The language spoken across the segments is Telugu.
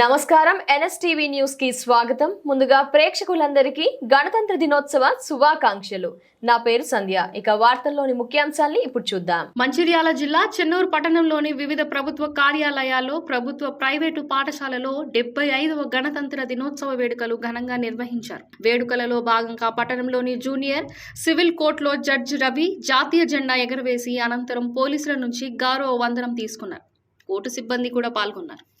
నమస్కారం. ఎన్ఎస్టీవీ న్యూస్కి స్వాగతం. ముందుగా ప్రేక్షకులందరికీ గణతంత్ర దినోత్సవ శుభాకాంక్షలు. నా పేరు సంధ్య. ఇక వార్తల్లోని ముఖ్యాంశాల్ని ఇప్పుడు చూద్దాం. మంచిర్యాల జిల్లా చెన్నూరు పట్టణంలోని వివిధ ప్రభుత్వ కార్యాలయాల్లో ప్రభుత్వ ప్రైవేటు పాఠశాలలో డెబ్బై ఐదవ గణతంత్ర దినోత్సవ వేడుకలు ఘనంగా నిర్వహించారు. వేడుకలలో భాగంగా పట్టణంలోని జూనియర్ సివిల్ కోర్టులో జడ్జి రవి జాతీయ జెండా ఎగరవేసి అనంతరం పోలీసుల నుంచి గౌరవ వందనం తీసుకున్నారు. కోర్టు సిబ్బంది కూడా పాల్గొన్నారు.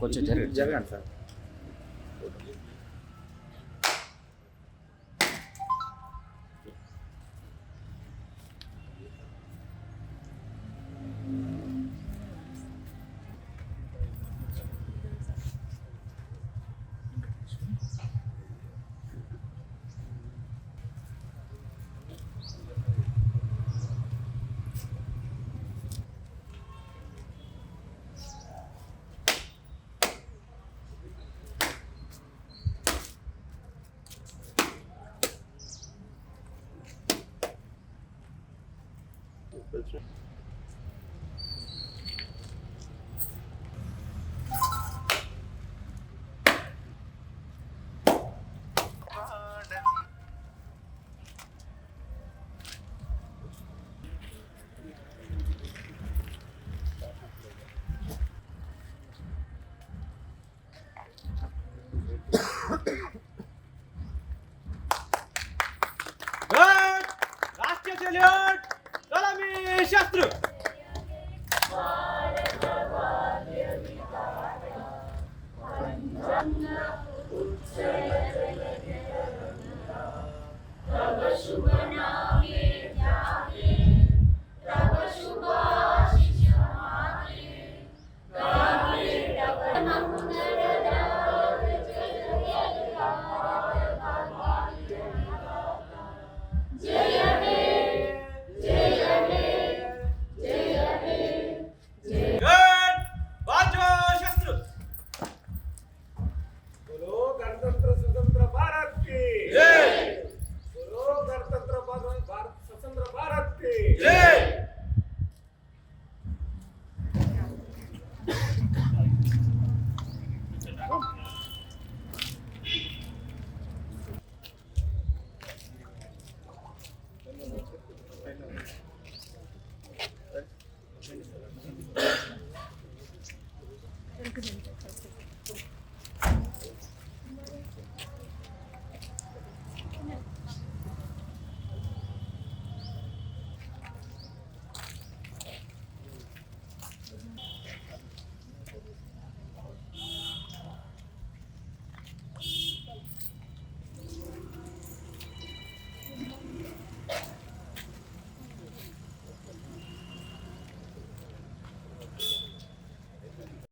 కొంచెం జరగండి జరగండి That's right. Good! Last year, 5 yaptırıp. Thank you.